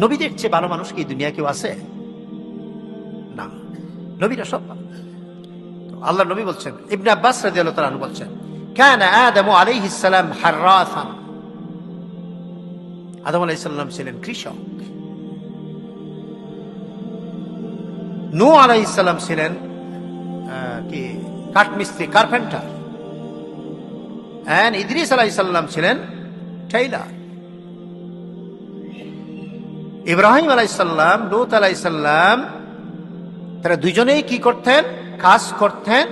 নবীদের চেয়ে ভালো মানুষ কি দুনিয়া কেউ আছে? না। নবীরা সব আল্লাহ নবী বলছেন, ইবনে আব্বাস রাদিয়াল্লাহু তাআলা আনহু বলছেন, কান আদম আলাইহিস সালাম হাররাসান আদম আলাইহিস সালাম ছিলেন কৃষক। নূহ আলাইহিস সালাম ছিলেন কি, কাঠমিস্ত্রি, কার্পেন্টার। এন্ড ইদ্রিস আলাইহিস সালাম ছিলেন টেইলার। ইব্রাহিম আলাইসাল্লাম লুত আলাইসাল্লাম তারা দুজনেই কি করতেন? কাজ করতেন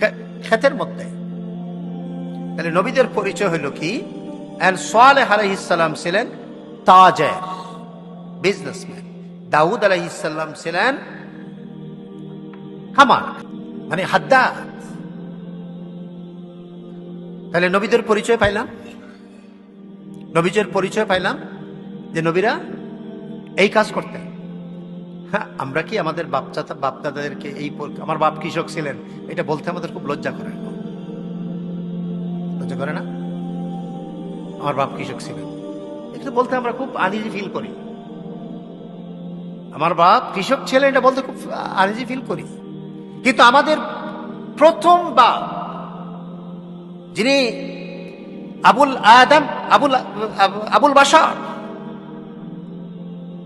খে- ক্ষেতের মধ্যে। তাহলে নবীদের পরিচয় হলো কি? সোয়ালেহ ছিলেন তাজের বিজনেসম্যান দাউদ আলাইহিসাল্লাম ছিলেন হামার মানে হাদ্দাদ। তাহলে নবীদের পরিচয় পাইলাম? নবীজের পরিচয় পাইলাম যে নবীরা এই কাজ করতেন হ্যাঁ আমরা কি আমাদের বাপচাতা বাপদাদাদেরকে এই আমার বাপ কৃষক ছিলেন, এটা বলতে আমাদের খুব লজ্জা করে। লজ্জা করে না? আমার বাপ কৃষক ছিলেন। এটা বলতে আমরা খুব আনইজি ফিল করি। আমার বাপ কৃষক ছিলেন, এটা বলতে খুব আনইজি ফিল করি। কিন্তু আমাদের প্রথম বাপ, যিনি আবুল আদম আবুল আবুল বাসার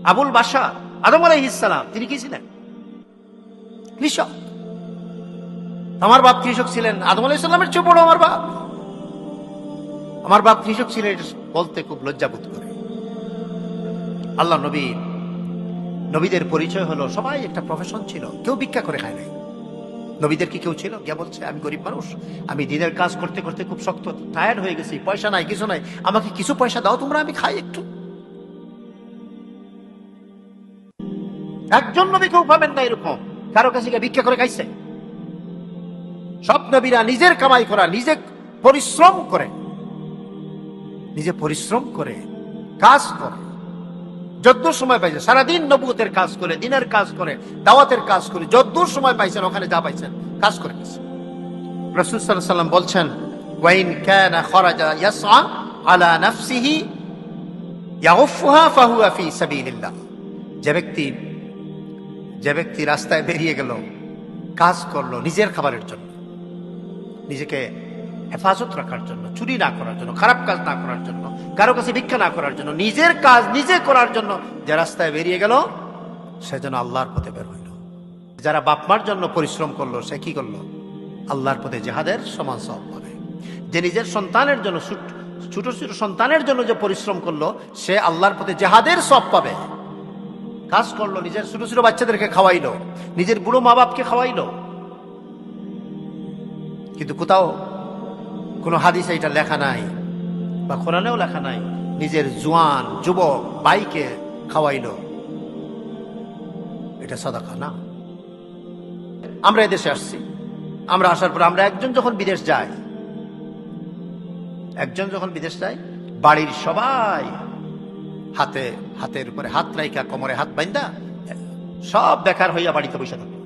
আবুল বাসা আদম আলাইহিসসালাম তিনি কি ছিলেন? কৃষক। আমার বাপ কৃষক ছিলেন। আদম আলাইহিসসালামের চেয়ে বড় আমার বাপ। আমার বাপ কৃষক ছিলেন এটা বলতে খুব লজ্জাবোধ করে। আল্লাহ নবী নবীদের পরিচয় হলো সবাই একটা প্রফেশন ছিল কেউ ভিক্ষা করে খায় নাই। নবীদের কি কেউ ছিল? গিয়া বলছে আমি গরিব মানুষ আমি দিনের কাজ করতে করতে খুব শক্ত টায়ার্ড হয়ে গেছি পয়সা নাই কিছু নাই আমাকে কিছু পয়সা দাও তোমরা আমি খাই একটু। একজন নবী কেউ পাবেন না এরকম। কারও কাছে ভিক্ষা করে খাইছে। সব নবীরা নিজের কামাই করা, নিজে পরিশ্রম করে। নিজে পরিশ্রম করে, কাজ করে। যদ্দূর সময় পাইছে সারাদিন নবুতের কাজ করে, দিনের কাজ করে, দাওয়াতের কাজ করে যদ্দূর সময় পাইছেন, ওখানে যা পাইছেন, কাজ করে গেছে রসুল সাল্লাম বলছেন, ওয়াইন খরাজা আলা নাফসিহি ফাহুয়া ফি সাবিলিল্লাহ। যে ব্যক্তি যে ব্যক্তি রাস্তায় বেরিয়ে গেল, কাজ করল নিজের খাবারের জন্য, নিজেকে হেফাজত রাখার জন্য, চুরি না করার জন্য, খারাপ কাজ না করার জন্য, কারও কাছে ভিক্ষা না করার জন্য, নিজের কাজ নিজে করার জন্য যে রাস্তায় বেরিয়ে গেল, সে যেন আল্লাহর পথে বের হইল। যারা বাপমার জন্য পরিশ্রম করল, সে কি করল? আল্লাহর পথে জেহাদের সমান সব পাবে। যে নিজের সন্তানের জন্য, ছোট- ছোট ছোট সন্তানের জন্য যে পরিশ্রম করল, সে আল্লাহর পথে জেহাদের সব পাবে। কাজ করল, নিজের ছোট ছোট বাচ্চাদেরকে খাওয়াইলো, নিজের বুড়ো মা বাপকে খাওয়াইলো। কিন্তু কোথাও কোনো হাদিসে এটা লেখা নাই বা কোরআনেও লেখা নাই, নিজের জোয়ান, যুবক বাইকে খাওয়াইলো। এটা সদাকা না। আমরা এদেশে আসছি। আমরা আসার পর আমরা একজন যখন বিদেশ যাই, একজন যখন বিদেশ যায়, বাড়ির সবাই হাতে, হাতের উপরে হাত রাইকা কোমরে হাত বাইন্দা, সব বেকার হইয়া বাড়িতে বসে থাকে।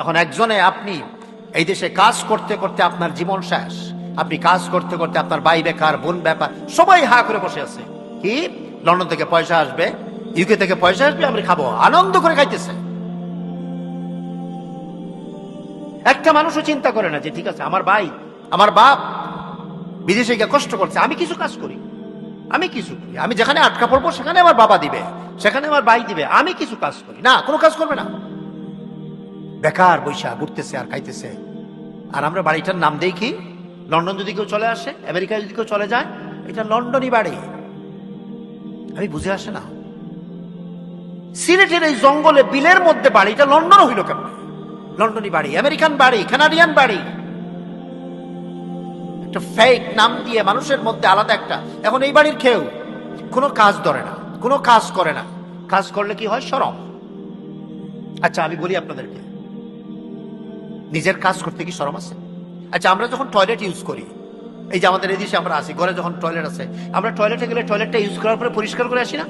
এখন একজনে আপনি এই দেশে কাজ করতে করতে আপনার জীবন শেষ, আপনি কাজ করতে করতে আপনার ভাই বেকার, বোন ব্যাপার সবাই হা করে বসে আছে। কি? লন্ডন থেকে পয়সা আসবে ইউকে থেকে পয়সা আসবে আমরা খাব, আনন্দ করে খাইতেছে। একটা মানুষও চিন্তা করে না যে, ঠিক আছে, আমার ভাই, আমার বাপ বিদেশে গিয়ে কষ্ট করছে, আমি কিছু কাজ করি। আমি কিছু করি। আমি যেখানে আটকা পড়ব, সেখানে আমার বাবা দিবে। সেখানে আমার ভাই দিবে। আমি কিছু কাজ করি। না, কোনো কাজ করবে না। বেকার বৈশা, ঘুরতেছে আর খাইতেছে। আর আমরা বাড়িটার নাম দেই কি লন্ডন যদি কেউ চলে আসে, আমেরিকায় যদি কেউ চলে যায়, এটা লন্ডনই বাড়ি। আমি বুঝে আসে না। সিলেটের এই জঙ্গলে বিলের মধ্যে বাড়ি, এটা লন্ডন হইল কেমন? লন্ডনই বাড়ি, আমেরিকান বাড়ি, কানাডিয়ান বাড়ি। একটা ফেক নাম দিয়ে মানুষের মধ্যে আলাদা একটা। এখন এই বাড়ির কেউ কোনো কাজ ধরে না, কোনো কাজ করে না। কাজ করলে কি হয়? সরম। আচ্ছা আমি বলি আপনাদেরকে, নিজের কাজ করতে কি সরম আছে? আচ্ছা আমরা যখন টয়লেট ইউজ করি, এই যে আমাদের এই দেশে আমরা আসি ঘরে যখন টয়লেট আছে, আমরা টয়লেটে গেলে টয়লেটটা ইউজ করার পরে পরিষ্কার করে আসি না?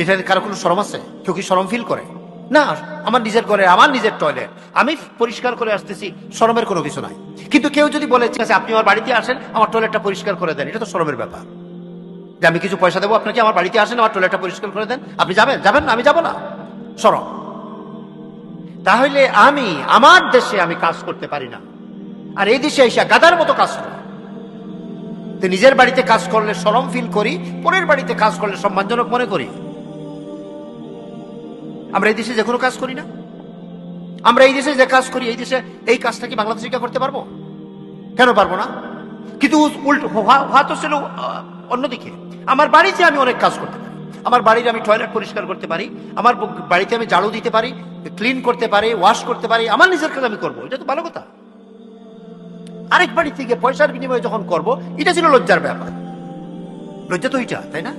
এটা কারও কোনো সরম আছে? কেউ কি সরম ফিল করে? না, আমার নিজের ঘরে, আমার নিজের টয়লেট আমি পরিষ্কার করে আসতেছি শরমের কোনো কিছু নাই। কিন্তু কেউ যদি বলে, ঠিক আছে, আপনি আমার বাড়িতে আসেন, আমার টয়লেটটা পরিষ্কার করে দেন। এটা তো শরমের ব্যাপার। যে আমি কিছু পয়সা দেবো, আপনাকে আমার বাড়িতে আসেন, আমার টয়লেটটা পরিষ্কার করে দেন। আপনি যাবেন? যাবেন না, আমি যাব না। সরব তাহলে আমি, আমার দেশে আমি কাজ করতে পারি না। আর এই দেশে এসে গাদার মতো কাজ করি। নিজের বাড়িতে কাজ করলে সরম ফিল করি, পরের বাড়িতে কাজ করলে সম্মানজনক মনে করি। আমরা এই দেশে যে কোনো কাজ করি না। আমরা এই দেশে যে কাজ করি, এই দেশে এই কাজটা কি বাংলাদেশে কেউ করতে পারব? কেন পারব না? কিন্তু উল্টো হওয়া তো ছিল অন্যদিকে। আমার বাড়িতে আমি অনেক কাজ করতে পারি। আমার বাড়ির আমি টয়লেট পরিষ্কার করতে পারি। আমার বাড়িতে আমি ঝাড়ু দিতে পারি ক্লিন করতে পারি ওয়াশ করতে পারি। আমার নিজের কাজ আমি করব, এটা তো ভালো কথা। আরেক বাড়ি থেকে পয়সার বিনিময়ে যখন করব, এটা ছিল লজ্জার ব্যাপার। লজ্জা তো ওইটা তাই না?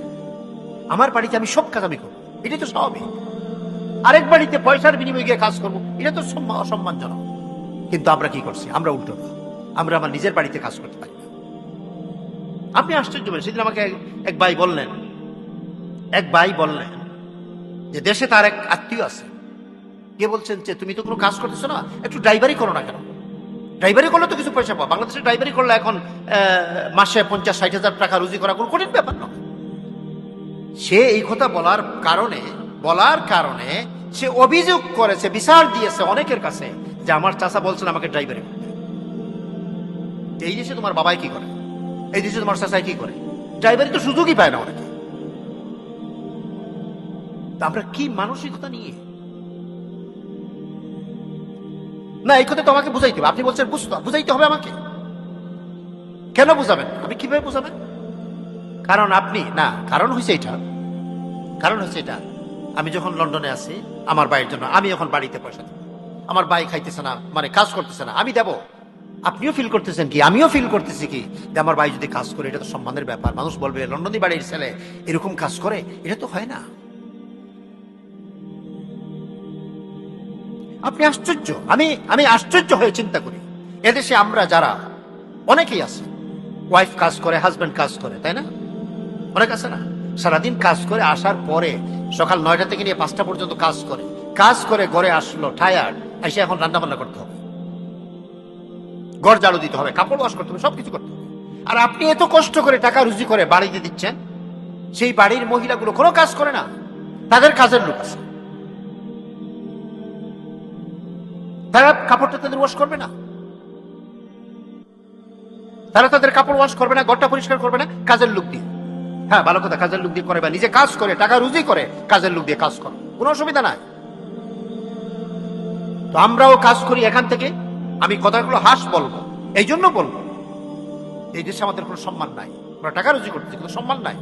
আমার বাড়িতে আমি সব কাজ আমি করব। এটাই তো স্বাভাবিক। আরেক বাড়িতে পয়সার বিনিময়ে কাজ করব। এটা তো সম্মা- অসম্মানজনক। কিন্তু আমরা কি করছি? আমরা উল্টো না। আমরা আমার নিজের বাড়িতে কাজ করতে পারি না। আপনি আশ্চর্য হবেন। সেদিন আমাকে এক- ভাই বললেন, এক ভাই বললেন যে দেশে তার এক আত্মীয় আছে। কে বলছেন যে, তুমি তো কোনো কাজ করতেছো না? একটু ড্রাইভারি করো না কেন? ড্রাইভারি করলে তো কিছু পয়সা পাও বাংলাদেশে ড্রাইভারি করলে এখন মাসে পঞ্চাশ, ষাট হাজার টাকা রুজি করা কোনো কঠিন ব্যাপার নয়। সে এই কথা বলার কারণে বলার কারণে সে অভিযোগ করেছে, বিচার দিয়েছে অনেকের কাছে যে আমার চাচা বলছেন আমাকে ড্রাইভারি এই দেশে তোমার বাবাই কি করে? এই দেশে তোমার চাচাই কি করে? ড্রাইভারি তো সুযোগই পায় না অনেকে। আমরা কি মানসিকতা নিয়ে? না, এই কথা তো আমাকে বুঝাইতে হবে। আপনি বলছেন বুঝতে বুঝাইতে হবে আমাকে। কেন বুঝাবেন? আপনি কীভাবে বুঝাবেন? কারণ আপনি না, কারণ হয়েছে এটা। কারণ হচ্ছে এটা। আমি যখন লন্ডনে আছি, আমার ভাইয়ের জন্য, আমি এখন বাড়িতে পয়সা দেব আমার ভাই খাইতেছে না মানে কাজ করতেছে না, আমি দেব। আপনিও ফিল করতেছেন কি? আমিও ফিল করতেছি কি? যে আমার ভাই যদি কাজ করে, এটা তো সম্মানের ব্যাপার। মানুষ বলবে, লন্ডনী বাড়ির ছেলে এরকম কাজ করে? এটা তো হয় না। আপনি আশ্চর্য। আমি আমি আশ্চর্য হয়ে চিন্তা করি। এদেশে আমরা যারা, অনেকেই আছে। ওয়াইফ কাজ করে হাজব্যান্ড কাজ করে, তাই না? অনেক আছে না? সারাদিন কাজ করে আসার পরে সকাল নয়টা থেকে নিয়ে পাঁচটা পর্যন্ত কাজ করে। কাজ করে ঘরে আসলো টায়ার্ড এসে এখন রান্না বান্না করতে হবে। ঘর ঝাড়ু দিতে হবে, কাপড় ওয়াশ করতে হবে, সবকিছু করতে হবে। আর আপনি এত কষ্ট করে টাকা রুজি করে বাড়িতে দিচ্ছেন? সেই বাড়ির মহিলাগুলো কোনো কাজ করে না, তাদের কাজের লোক আছে। তারা কাপড়টা তাদের ওয়াশ করবে না। তারা তাদের কাপড় ওয়াশ করবে না, ঘরটা পরিষ্কার করবে না, কাজের লোক দিয়ে হ্যাঁ ভালো কথা, কাজের লোক দিয়ে করে বা নিজে কাজ করে, টাকা রুজি করে, কাজের লোক দিয়ে কাজ করে। কোনো অসুবিধা নাই। তো আমরাও কাজ করি এখান থেকে, আমি কথাগুলো হাস বলব এই জন্য বলব। এই দেশে আমাদের কোনো সম্মান নাই। আমরা টাকা রুজি করতেছি কিন্তু সম্মান নাই।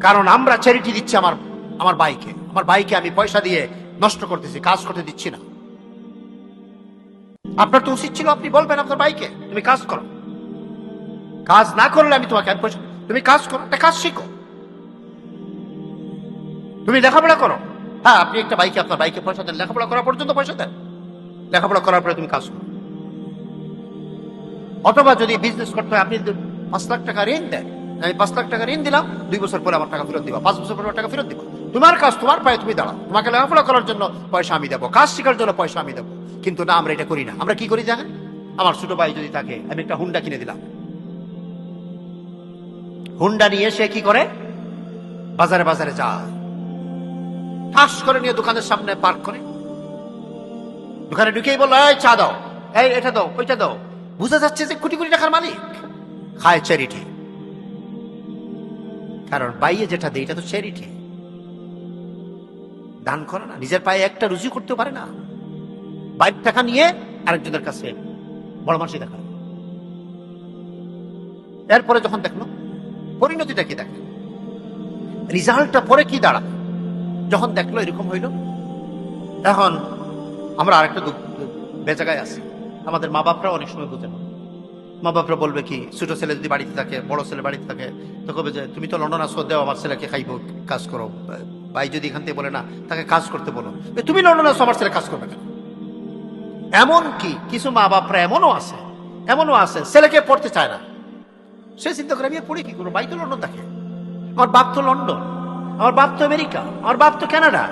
কারণ আমরা চ্যারিটি দিচ্ছি আমার আমার বাইকে আমার বাইকে আমি পয়সা দিয়ে নষ্ট করতেছি, কাজ করতে দিচ্ছি না। আপনার তো উচিত ছিল আপনি বলবেন আপনার বাইকে তুমি কাজ করো। কাজ না করলে আমি তোমাকে আমি পয়সা তুমি কাজ করো, একটা কাজ শিখো। তুমি লেখাপড়া করো। হ্যাঁ আপনি একটা বাইকে, আপনার বাইকে পয়সা দেন, লেখাপড়া করা পর্যন্ত পয়সা দেন। লেখাপড়া করার পরে তুমি কাজ করো। অথবা যদি বিজনেস করতে হয়, আপনি পাঁচ লাখ টাকা ঋণ দেন, আমি পাঁচ লাখ টাকা ঋণ দিলাম, দুই বছর পরে আমার টাকা ফেরত দিবা, পাঁচ বছর পরে টাকা ফেরত দিবা। তোমার কাজ, তোমার পায়ে তুমি দাঁড়াও। তোমাকে লেখাপড়া করার জন্য পয়সা আমি দেবো, কাজ শেখার জন্য পয়সা আমি দেবো। কিন্তু না, আমরা এটা করি না। আমরা কি করি জানেন? আমার ছোট ভাই যদি থাকে, আমি একটা হুন্ডা কিনে দিলাম। হুন্ডা নিয়ে সে কি করে? বাজারে বাজারে যায়। ঠাস করে নিয়ে দোকানের সামনে পার্ক করে। দোকানে ঢুকেই বলল, এই চা দাও। এই, এটা দাও, ওইটা দাও। বুঝা যাচ্ছে যে কোটি কোটি টাকার মালিক। খায় চ্যারিটি কারণ বাইয়ে যেটা দেয়, এটা তো চ্যারিটি দান করে না, নিজের পায়ে একটা রুজি করতে পারে না। বাইর টাকা নিয়ে আরেকজনের কাছে বড় মানুষই দেখা। এরপরে যখন দেখল পরিণতিটা কি দেখে? রেজাল্টটা পরে কি দাঁড়ায়? যখন দেখল এরকম হইল, এখন আমরা আরেকটা বেজাগায় আছি। আমাদের মা বাপরা অনেক সময় বুঝে না। মা বাপরা বলবে কি, ছোট ছেলে যদি বাড়িতে থাকে, বড় ছেলে বাড়িতে থাকে, তো কবে যে তুমি তো লন্ডন আসো, দেও আমার ছেলেকে খাইবো, কাজ করো। ভাই যদি এখান থেকে বলে না, তাকে কাজ করতে বলো। তুমি লন্ডন আসো, আমার ছেলে কাজ করবে কেন? এমন কি কিছু মা বাপরা এমনও আছে এমনও আছে, ছেলেকে পড়তে চায় না। সে চিন্তা করে আমি পড়ি কি করব? ভাই তো লন্ডন থাকে। আমার বাপ তো লন্ডন, আমার বাপ তো আমেরিকা, আমার বাপ তো কানাডা।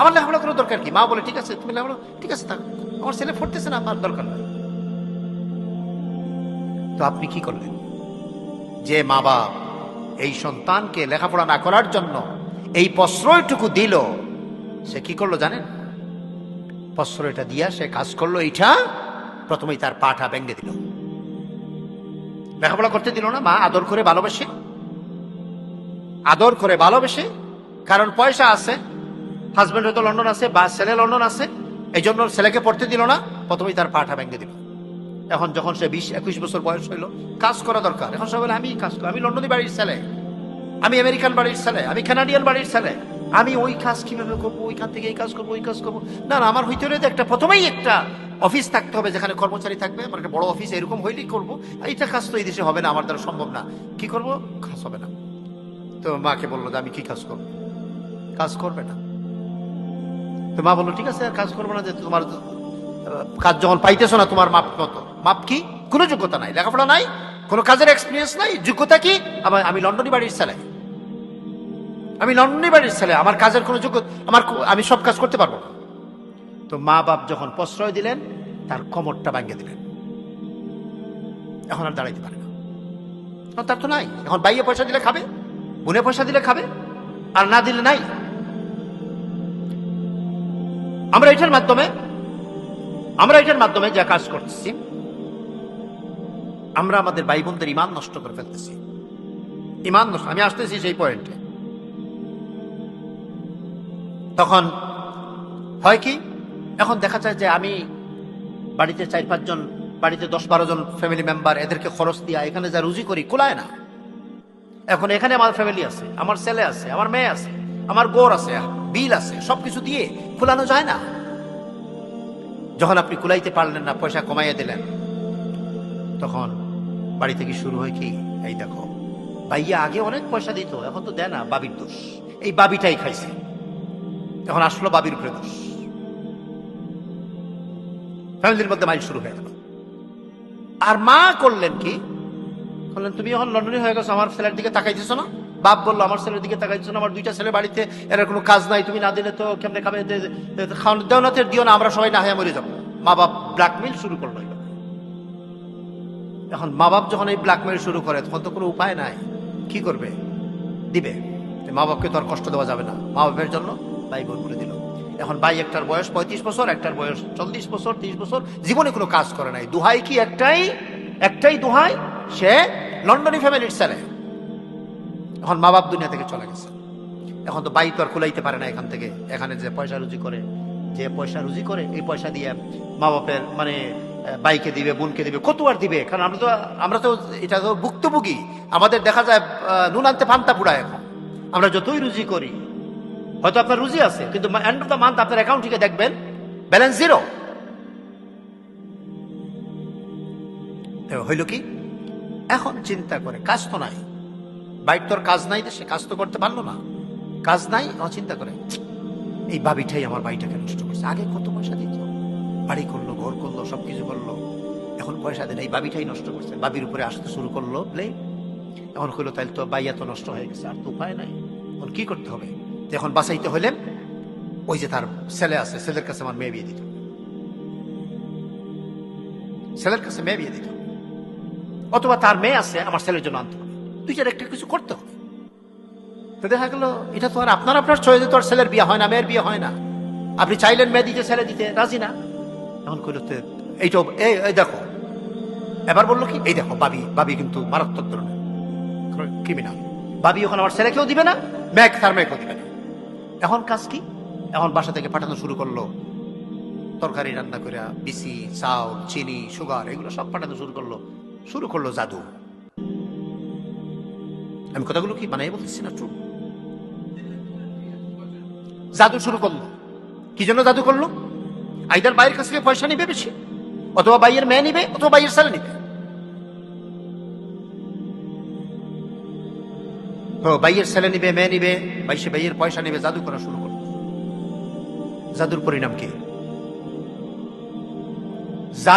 আমার লেখাপড়া করার দরকার কি? মা বলে, ঠিক আছে, তুমি লেখাপড়া, ঠিক আছে, থাক। আমার ছেলে পড়তেছে না, আমার দরকার নাই। তো আপনি কি করলেন? যে মা বাপ এই সন্তানকে লেখাপড়া না করার জন্য এই প্রশ্রয়টুকু দিল, সে কি করল জানেন? প্রশ্রয়টা দিয়া সে কাজ করল, এইটা প্রথমেই তার পাটা ভেঙে দিল। লেখাপড়া করতে দিল না, মা। আদর করে ভালোবেসে। আদর করে ভালোবেসে। কারণ পয়সা আছে। হাজবেন্ড হয়তো লন্ডন আছে, বা ছেলে লন্ডন আছে। এই জন্য ছেলেকে পড়তে দিল না। প্রথমেই তার পাটা ভেঙে দিল। এখন যখন সে বিশ, একুশ বছর বয়স হইল, কাজ করা দরকার। এখন সবাই আমি কাজ করি। আমি লন্ডনী বাড়ির ছেলে। আমি আমেরিকান বাড়ির ছেলে। আমি কানাডিয়ান বাড়ির ছেলে। আমি ওই কাজ কীভাবে করব? ওইখান থেকে এই কাজ করব, ওই কাজ করব। না না, আমার হইতে একটা, প্রথমেই একটা অফিস থাকতে হবে যেখানে কর্মচারী থাকবে, আমার একটা বড় অফিস, এরকম হইলেই করব। এইটা কাজ তো এই দেশে হবে না, আমার দ্বারা সম্ভব না। কি করব? কাজ হবে না। তো মাকে বলল যে, আমি কি কাজ করব? কাজ করবে না। তো মা বলল, ঠিক আছে, আর কাজ করব না যে তোমার কাজ যখন পাইতেছো না তোমার মাপ মতো। মাপ কি? কোনো যোগ্যতা নাই, লেখাপড়া নাই, কোনো কাজের এক্সপিরিয়েন্স নাই, যোগ্যতা কি? আমার, আমি লন্ডনী বাড়ির ছেলে। আমি লন্ডনী বাড়ির ছেলে, আমার কাজের কোনো যোগ্য আমার আমি সব কাজ করতে পারব না। তো মা বাপ যখন প্রশ্রয় দিলেন, তার কমরটা ভাঙিয়ে দিলেন। এখন আর দাঁড়াইতে পারে না। তার তো নাই। এখন বাইয়ে পয়সা দিলে খাবে, বোনে পয়সা দিলে খাবে, আর না দিলে নাই। আমরা এটার মাধ্যমে, আমরা এটার মাধ্যমে যা কাজ করতেছি, আমরা আমাদের ভাই বোনদের ইমান নষ্ট করে ফেলতেছি। ইমান নষ্ট, আমি আসতেছি সেই পয়েন্টে। তখন হয় কি? এখন দেখা যায় যে আমি বাড়িতে চার পাঁচজন বাড়িতে দশ বারো জন ফ্যামিলি মেম্বার এদেরকে খরচ দিয়া এখানে যা রুজি করি, কুলায় না। এখন এখানে আমার ফ্যামিলি আছে, আমার ছেলে আছে, আমার মেয়ে আছে, আমার গোর আছে, বিল আছে, সবকিছু দিয়ে কুলানো যায় না। যখন আপনি কুলাইতে পারলেন না, পয়সা কমাইয়া দিলেন, তখন বাড়ি থেকে শুরু হয় কি, এই দেখো, ভাইয়া আগে অনেক পয়সা দিত, এখন তো দেয় না, বাবির দোষ। এই বাবিটাই খাইছে। এখন আসলো বাবির উপরে দোষ। ফ্যামিলির মধ্যে মাইল শুরু হয়ে গেল আর মা করলেন কি? বললেন তুমি এখন লন্ডনে হয়ে গেছো, আমার ছেলের দিকে তাকাইতেছো না? বাপ বলল, আমার ছেলের দিকে তাকাইছো না, আমার দুইটা ছেলে বাড়িতে, এর কোনো কাজ নাই, তুমি না দিলে তো কেমনে খাবে? খাওয়ানো দেও না দিও না, আমরা সবাই না হয়ে মরে যাব। মা বাপ ব্ল্যাকমেল শুরু করল এখন মা বাপ যখন এই ব্ল্যাকমেল শুরু করে, তখন তো কোনো উপায় নাই। কি করবে? দিবে। মা বাপকে তো আর কষ্ট দেওয়া যাবে না। মা বাপের জন্য ভাই বোন করে দিল। এখন ভাই একটার বয়স পঁয়ত্রিশ বছর, একটার বয়স চল্লিশ বছর, তিরিশ বছর, জীবনে কোনো কাজ করে নাই। দুহাই কি একটাই? একটাই দুহাই? সে লন্ডনী ফ্যামিলির ছেলে। এখন মা বাপ দুনিয়া থেকে চলে গেছে। এখন তো বাই তো আর খুলাইতে পারে না এখান থেকে। এখানে যে পয়সা রুজি করে, যে পয়সা রুজি করে, এই পয়সা দিয়ে মা বাপের মানে বাইকে দিবে, বোনকে দিবে কত আর দিবে? কারণ আমরা তো আমরা তো এটা তো ভুক্তভোগী। আমাদের দেখা যায় নুন আনতে ফান্তা পুড়ায় এখন। আমরা যতই রুজি করি হয়তো আপনার রুজি আছে, কিন্তু এন্ড অফ দ্য মান্থ আপনার অ্যাকাউন্ট দেখবেন ব্যালেন্স জিরো হইল কি? এখন চিন্তা করে, কাজ তো নাই। বাইক তোর কাজ নাই সে কাজ তো করতে পারল না। কাজ নাই চিন্তা করে, এই বাবিটাই আমার বাড়িটাকে নষ্ট করছে। আগে কত পয়সা দিত? বাড়ি করল, ঘর করল, সবকিছু করল। এখন পয়সা দেন, এই বাবিটাই নষ্ট করছে। বাবির উপরে আসতে শুরু করল ব্লেম এখন কইলো তাইলে তো বাইয়া তো নষ্ট হয়ে গেছে, আর তো উপায় নাই। এখন কি করতে হবে? এখন বাঁচাইতে হলে ওই যে তার ছেলে আছে, ছেলের কাছে আমার মেয়ে বিয়ে দিত। ছেলের কাছে মেয়ে বিয়ে দিত। অথবা তার মেয়ে আছে, আমার ছেলের জন্য আনতে। হবে দুইটার একটা কিছু করতে? হবে তো দেখা গেল, এটা তো আর আপনার আপনার চয়েসে, তো আর ছেলের বিয়ে হয় না, মেয়ের বিয়ে হয় না। আপনি চাইলেন মেয়ে দিতে, ছেলে দিতে, রাজি না। এখন কইল এইটা এই এই দেখো। এবার বলল কি, এই দেখো, বাবি বাবি কিন্তু মারাত্মক ধরনের ক্রিমিনাল। বাবি ওখানে আমার ছেলেকেও দিবে না মেয়ে তার মেয়েকেও দিবে না। এখন কাজ কি? এখন বাসা থেকে পাঠানো শুরু করল। তরকারি রান্না করে বিসি, চাউল, চিনি, সুগার, এগুলো সব পাঠানো শুরু করল। শুরু করল জাদু। আমি কথাগুলো কি বানাই বলতেছি না ট্রু জাদু শুরু করল। কি জন্য জাদু করল? আইদার বাইয়ের কাছ থেকে পয়সা নিবে বেশি? অথবা বাইয়ের মেয়ে নিবে, অথবা বাইয়ের ছেলে নিবে? তো বাইয়ের ছেলে নিবে, মেয়ে নিবে বাইশে বাইয়ের পয়সা নিবে, জাদু করা শুরু করবে জাদুর পরিণাম কি? জাদু